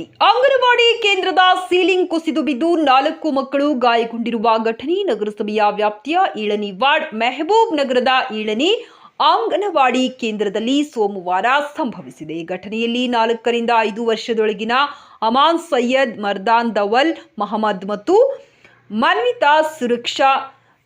ಸುದ್ದಿ ಅಂಗನವಾಡಿ ಕೇಂದ್ರದ ಸೀಲಿಂಗ್ ಕುಸಿದು ಬಿದ್ದು ನಾಲ್ಕು ಮಕ್ಕಳು ಗಾಯಗೊಂಡಿರುವ ಘಟನೆ ನಗರಸಭೆಯ ವ್ಯಾಪ್ತಿಯ ಈಳನಿ ವಾರ್ಡ್ ಮೆಹಬೂಬ್ ನಗರದ ಈಳನಿ ಅಂಗನವಾಡಿ ಕೇಂದ್ರದಲ್ಲಿ ಸೋಮವಾರ ಸಂಭವಿಸಿದೆ. ಘಟನೆಯಲ್ಲಿ ನಾಲ್ಕರಿಂದ ಐದು ವರ್ಷದೊಳಗಿನ ಅಮಾನ್ ಸೈಯದ್ ಮರ್ದಾನ್ ದವಲ್ ಮಹಮ್ಮದ್ ಮತ್ತು ಮನ್ವಿತಾ ಸುರಕ್ಷಾ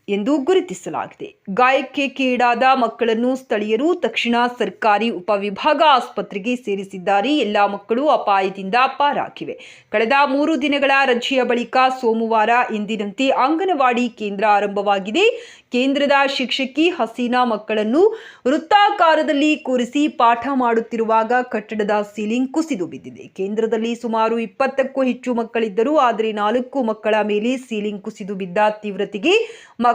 ಎಂದು ಗುರುತಿಸಲಾಗಿದೆ. ಗಾಯಕ್ಕೆ ಕೀಡಾದ ಮಕ್ಕಳನ್ನು ಸ್ಥಳೀಯರು ತಕ್ಷಣ ಸರ್ಕಾರಿ ಉಪವಿಭಾಗ ಆಸ್ಪತ್ರೆಗೆ ಸೇರಿಸಿದ್ದಾರೆ. ಎಲ್ಲ ಮಕ್ಕಳು ಅಪಾಯದಿಂದ ಪಾರಾಗಿವೆ. ಕಳೆದ ಮೂರು ದಿನಗಳ ರಜೆಯ ಬಳಿಕ ಸೋಮವಾರ ಎಂದಿನಂತೆ ಅಂಗನವಾಡಿ ಕೇಂದ್ರ ಆರಂಭವಾಗಿದೆ. ಕೇಂದ್ರದ ಶಿಕ್ಷಕಿ ಹಸೀನಾ ಮಕ್ಕಳನ್ನು ವೃತ್ತಾಕಾರದಲ್ಲಿ ಕೂರಿಸಿ ಪಾಠ ಮಾಡುತ್ತಿರುವಾಗ ಕಟ್ಟಡದ ಸೀಲಿಂಗ್ ಕುಸಿದು ಬಿದ್ದಿದೆ. ಕೇಂದ್ರದಲ್ಲಿ ಸುಮಾರು ಇಪ್ಪತ್ತಕ್ಕೂ ಹೆಚ್ಚು ಮಕ್ಕಳಿದ್ದರು. ಆದರೆ ನಾಲ್ಕು ಮಕ್ಕಳ ಮೇಲೆ ಸೀಲಿಂಗ್ ಕುಸಿದು ಬಿದ್ದ ತೀವ್ರತೆಗೆ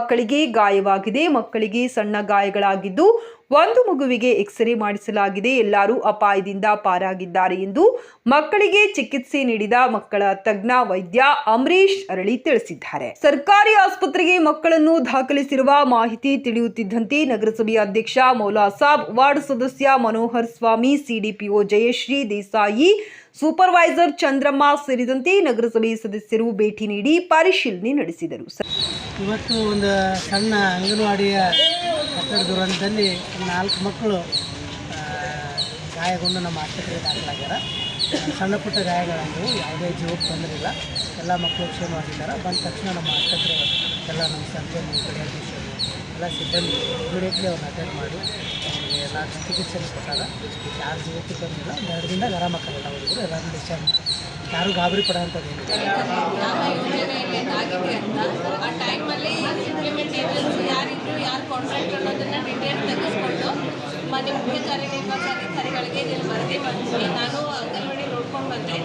ಮಕ್ಕಳಿಗೆ ಗಾಯವಾಗಿದೆ ಮಕ್ಕಳಿಗೆ ಸಣ್ಣ ಗಾಯಗಳಾಗಿದ್ದು ಒಂದು ಮಗುವಿಗೆ ಎಕ್ಸ್ರೇ ಮಾಡಿಸಲಾಗಿದೆ. ಎಲ್ಲರೂ ಅಪಾಯದಿಂದ ಪಾರಾಗಿದ್ದಾರೆ ಎಂದು ಮಕ್ಕಳಿಗೆ ಚಿಕಿತ್ಸೆ ನೀಡಿದ ಮಕ್ಕಳ ತಜ್ಞ ವೈದ್ಯ ಅಮರೀಶ್ ಅರಳಿ ತಿಳಿಸಿದ್ದಾರೆ. ಸರ್ಕಾರಿ ಆಸ್ಪತ್ರೆಗೆ ಮಕ್ಕಳನ್ನು ದಾಖಲಿಸಿರುವ ಮಾಹಿತಿ ತಿಳಿಯುತ್ತಿದ್ದಂತೆ ನಗರಸಭೆಯ ಅಧ್ಯಕ್ಷ ಮೌಲಾ ಸಾಬ್, ವಾರ್ಡ್ ಸದಸ್ಯ ಮನೋಹರ್ ಸ್ವಾಮಿ, ಸಿಡಿಪಿಒ ಜಯಶ್ರೀ ದೇಸಾಯಿ, ಸೂಪರ್ವೈಸರ್ ಚಂದ್ರಮ್ಮ ಸೇರಿದಂತೆ ನಗರಸಭೆ ಸದಸ್ಯರು ಭೇಟಿ ನೀಡಿ ಪರಿಶೀಲನೆ ನಡೆಸಿದರು. ಇವತ್ತು ಒಂದು ಸಣ್ಣ ಅಂಗನವಾಡಿಯ ಕಟ್ಟಡ ದುರಂತದಲ್ಲಿ ನಾಲ್ಕು ಮಕ್ಕಳು ಗಾಯಗೊಂಡು ನಮ್ಮ ಆಸ್ಪತ್ರೆಗೆ ದಾಖಲಾಗ್ಯಾರ. ಸಣ್ಣ ಪುಟ್ಟ ಗಾಯಗಳಂದು ಯಾವುದೇ ಜೀವಕ್ಕೆ ತೊಂದರೆ ಇಲ್ಲ ಎಲ್ಲ ಮಕ್ಕಳು ಕ್ಷೇಮವಾಗಿದ್ದಾರೆ ಬಂದ ತಕ್ಷಣ ನಮ್ಮ ಆಸ್ಪತ್ರೆ ಎಲ್ಲ ನಮ್ಮ ಸರ್ಜನ್ ಕಡೆ ಎಲ್ಲ ಸಿಬ್ಬಂದಿ ಇಮಿಡಿಯೇಟ್ಲಿ ಅವ್ರನ್ನ ಅಟೆಂಡ್ ಮಾಡಿ ಅವ್ರಿಗೆ ಎಲ್ಲ ಚಿಕಿತ್ಸೆ ಕೊಟ್ಟಾಗ ಯಾರು ಜೀವಕ್ಕೆ ಬಂದಿಲ್ಲ. ಎರಡು ದಿನದಾಗ ಆರಾಮಾಗಲ್ಲ ಅವರಿಗೂ ಎಲ್ಲರೂ ಡಿಸ್ಚಾರ್ಜ್ ಯಾರು ಗಾಬರಿ ಪಡೋಂಥದ್ದು ಏನಿಲ್ಲ. ಯಾವ ಯೋಜನೆಯಲ್ಲಿ ಆಗಿದೆ ಅಂತ, ಆ ಯಾರು ಮನೆ ಮುಖ್ಯ ಕಾರ್ಯನಿರ್ವಹಣಾಧಿಕಾರಿಗಳಿಗೆ ಇಲ್ಲಿ ವರದಿ ಮಾಡಿಸಿ ನಾನು ಅಂಗನವಾಡಿ ನೋಡ್ಕೊಂಡು ಬಂದೆ.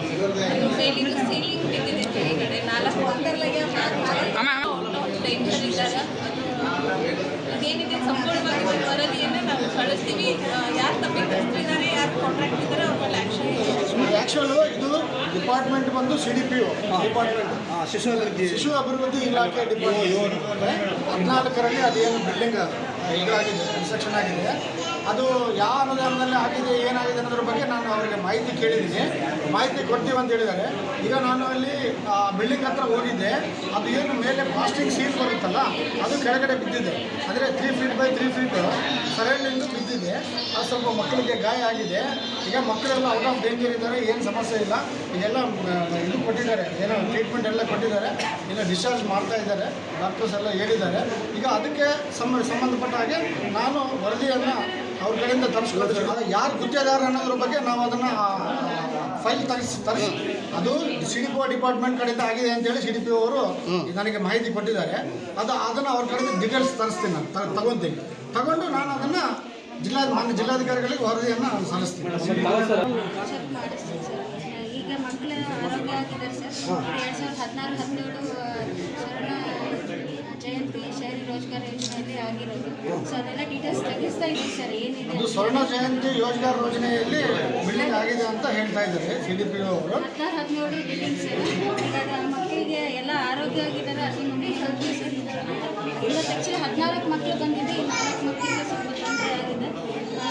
ಮೇಲಿಂದ ಸೀಲಿಂಗ್ ಬಿದ್ದಿದೆ ಕೆಳಗಡೆ ನಾಲ್ಕು ಒಂದರಲ್ಲಿಗೆ ಟೆನ್ಷನ್ ಇದ್ದಾಗ ಇದೇನಿದೆ? ಸಂಪೂರ್ಣವಾಗಿ ವರದಿಯನ್ನು ನಾವು ಕಳಿಸ್ತೀವಿ. ಯಾರು ತಪ್ಪಿದ್ದಾರೆ ಯಾರು ಕಾಂಟ್ರಾಕ್ಟ್ ಇದ್ದಾರೆ ಅವ್ರ ಮೇಲೆ ಆ್ಯಕ್ಷನ್ ಆ್ಯಕ್ಚುಲು ಇದು ಡಿಪಾರ್ಟ್ಮೆಂಟ್ ಬಂದು ಸಿ ಡಿ ಪಿ ಡಿಪಾರ್ಟ್ಮೆಂಟ್ ಶಿಶು ಅಭಿವೃದ್ಧಿ ಶಿಶು ಅಭಿವೃದ್ಧಿ ಇಲಾಖೆ ಡಿಪಾರ್ಟ್ಮೆಂಟ್. ಹದಿನಾಲ್ಕರಲ್ಲಿ ಅದೇನು ಬಿಲ್ಡಿಂಗ್ ಇದಾಗಿದೆ ಕನ್ಸ್ಟ್ರಕ್ಷನ್ ಆಗಿದೆ. ಅದು ಯಾವ ಅನುದಾನದಲ್ಲಿ ಆಗಿದೆ, ಏನಾಗಿದೆ ಅನ್ನೋದ್ರ ಬಗ್ಗೆ ನಾನು ಅವರಿಗೆ ಮಾಹಿತಿ ಕೇಳಿದ್ದೀನಿ. ಮಾಹಿತಿ ಕೊಡ್ತೀವಿ ಅಂತ ಹೇಳಿದ್ದಾರೆ. ಈಗ ನಾನು ಅಲ್ಲಿ ಬಿಲ್ಡಿಂಗ್ ಹತ್ರ ಹೋಗಿದ್ದೆ. ಅದು ಏನು ಮೇಲೆ ಪ್ಲಾಸ್ಟಿಕ್ ಸೀಟ್ ಬರುತ್ತಲ್ಲ, ಅದು ಕೆಳಗಡೆ ಬಿದ್ದಿದೆ. ಅಂದರೆ three feet by three feet surrounding ಬಿದ್ದಿದೆ. ಅದು ಸ್ವಲ್ಪ ಮಕ್ಕಳಿಗೆ ಗಾಯ ಆಗಿದೆ. ಈಗ ಮಕ್ಕಳೆಲ್ಲ ಔಟ್ ಆಫ್ ಡೇಂಜರ್ ಇದ್ದಾರೆ, ಏನು ಸಮಸ್ಯೆ ಇಲ್ಲ. ಇದೆಲ್ಲ ಇದು ಕೊಟ್ಟಿದ್ದಾರೆ. ಏನೋ ಟ್ರೀಟ್ಮೆಂಟ್ ಎಲ್ಲ ಕೊಟ್ಟಿದ್ದಾರೆ. ಇಲ್ಲ ಡಿಸ್ಚಾರ್ಜ್ ಮಾಡ್ತಾ ಇದ್ದಾರೆ. ಡಾಕ್ಟರ್ಸ್ ಎಲ್ಲ ಹೇಳಿದ್ದಾರೆ. ಈಗ ಅದಕ್ಕೆ ಸಂಬ, ಸಂಬಂಧಪಟ್ಟ ಹಾಗೆ ನಾನು ವರದಿಯನ್ನು ಅವ್ರ ಕಡೆಯಿಂದ ತರಿಸ್ಕೊಳ್ತೀವಿ. ಅದು ಯಾರು ಗುತ್ತೇದಾರ ಅನ್ನೋದ್ರ ಬಗ್ಗೆ ನಾವು ಅದನ್ನು ಫೈಲ್ ತರಿಸಿ ತರಿಸಿ. ಅದು C D P O department ಕಡೆಯಿಂದ ಆಗಿದೆ ಅಂತೇಳಿ ಸಿ ಡಿ ಪಿ ಅವರು ನನಗೆ ಮಾಹಿತಿ ಕೊಟ್ಟಿದ್ದಾರೆ. ಅದು ಅದನ್ನು ಅವ್ರ ಕಡೆಯಿಂದ ಡೀಟೇಲ್ಸ್ ತರಿಸ್ತೀನಿ ನಾನು ತ- ತಗೊಂತೀನಿ. ತಗೊಂಡು ನಾನು ಅದನ್ನು ಜಿಲ್ಲಾ ಮಾನ್ಯ ಜಿಲ್ಲಾಧಿಕಾರಿಗಳಿಗೆ ವರದಿಯನ್ನು ನಾನು ಸಲ್ಲಿಸ್ತೀನಿ. ಚೆಕ್ ಮಾಡಿಸ್ತೀವಿ ಸರ್. ಈಗ ಮಕ್ಕಳ ಆರೋಗ್ಯ ಆಗಿದ್ದಾರೆ ಸರ್. ಎರಡು ಸಾವಿರದ ಹದಿನಾರು ಹದಿನೇಳು ಜಯಂತಿ ಶಹರಿ ರೋಜ್ಗಾರ್ ಯೋಜನೆಯಲ್ಲಿ ಆಗಿರೋದು. ಸೊ ಅದೆಲ್ಲ ಡೀಟೇಲ್ಸ್ ತೆಗಿಸ್ತಾ ಇದ್ದೀವಿ ಸರ್ ಏನಿದೆ ಅದು ಸ್ವರ್ಣ ಜಯಂತಿ ಯೋಜನಾ ಯೋಜನೆಯಲ್ಲಿ ಬಿಲ್ಡಿಂಗ್ ಆಗಿದೆ ಅಂತ ಹೇಳ್ತಾ ಇದ್ದಾರೆ ಸಿ ಡಿ ಪಿ ಅವರು. ಹದಿನಾರು ಹದಿನೇಳು ಈಗ ಮಕ್ಕಳಿಗೆ ಎಲ್ಲ ಆರೋಗ್ಯ ಆಗಿದ್ದಾರೆ ಅದು ನಮಗೆ ಹೇಳ್ತೀವಿ ಸರ್ ಇವತ್ತು ಆ್ಯಕ್ಚುಲಿ ಹದಿನಾಲ್ಕು ಮಕ್ಕಳು ಬಂದಿದೆ. ಈ ನಾಲ್ಕು ಮಕ್ಕಳಿಗೆ ಸ್ವಲ್ಪ ತೊಂದರೆ ಆಗಿದೆ.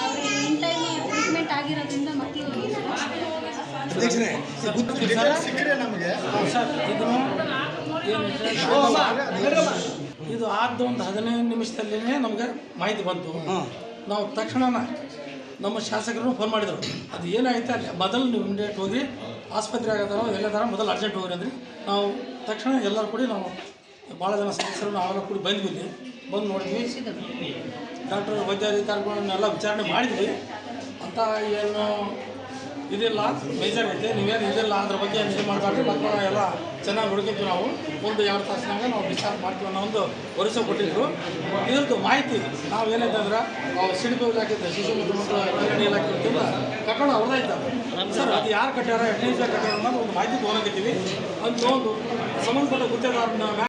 ಅವರಿಗೆ ಇನ್ ಟೈಮ್ ಟ್ರೀಟ್ಮೆಂಟ್ ಆಗಿರೋದ್ರಿಂದ ಮಕ್ಕಳು ಸಿಕ್ಕರೆ ನಮಗೆ. ಇದು ಆದ ಒಂದು ಹದಿನೈದು ನಿಮಿಷದಲ್ಲೇ ನಮಗೆ ಮಾಹಿತಿ ಬಂತು. ನಾವು ತಕ್ಷಣ ನಮ್ಮ ಶಾಸಕರು ಫೋನ್ ಮಾಡಿದರು. ಅದು ಏನಾಯ್ತು ಅಲ್ಲಿ ಮೊದಲು ನೀವು ಇಮಿಡಿಯೇಟ್ ಹೋಗಿ ಆಸ್ಪತ್ರೆ ಆಗತ್ತಾರೋ ಎಲ್ಲ ಥರ ಮೊದಲು ಅರ್ಜೆಂಟ್ ಹೋಗ್ರಿ ಅಂದರೆ. ನಾವು ತಕ್ಷಣ ಎಲ್ಲರೂ ಕೂಡಿ ನಾವು ಭಾಳ ಜನ ಸದಸ್ಯರು ನಾವೆಲ್ಲ ಕೂಡಿ ಬಂದ್ವಿ. ಬಂದು ನೋಡಿದ್ವಿ. ಡಾಕ್ಟರ್ ವೈದ್ಯಾಧಿಕಾರಿಗಳನ್ನೆಲ್ಲ ವಿಚಾರಣೆ ಮಾಡಿದ್ವಿ. ಅಂತ ಏನು ಇದಿಲ್ಲ ಮೇಜರ್ ಐತೆ. ನೀವೇನು ಇದಿಲ್ಲ ಅದ್ರ ಬಗ್ಗೆ ಇದು ಮಾಡಬಾರ್ದು. ಮಕ್ಕಳು ಎಲ್ಲ ಚೆನ್ನಾಗಿ ಹುಡುಕಿದ್ವಿ ನಾವು. ಒಂದು ಎರಡು ತಾಸಿನಾಗ ನಾವು ಡಿಸ್ಚಾರ್ಜ್ ಮಾಡ್ತೀವಿ ಅನ್ನೋ ಒಂದು ಭರವಸೆ ಕೊಟ್ಟಿದ್ರು. ಇದ್ರದ್ದು ಮಾಹಿತಿ ನಾವು ಏನೈತೆ ಅಂದ್ರೆ ಸಿಡಿಪಿ ಇಲಾಖೆ ಶಿಶು ಮತ್ತು ಮಕ್ಕಳ ಕಲ್ಯಾಣ ಇಲಾಖೆ ವತಿಯಿಂದ ಕಟ್ಟಡ ಅವ್ರದೇ ಇದ್ದಾರೆ ಸರ್, ಅದು ಯಾರು ಕಟ್ಟ್ಯಾರ, ಎಷ್ಟು ನಿಮಿಷ ಕಟ್ಟ್ಯಾರ ಅನ್ನೋದು ಒಂದು ಮಾಹಿತಿ ತೊಗೊಂಡಿದ್ದೀವಿ ಅಂತ ಒಂದು ಸಂಬಂಧಪಟ್ಟ ಗುತ್ತೇದಾರನ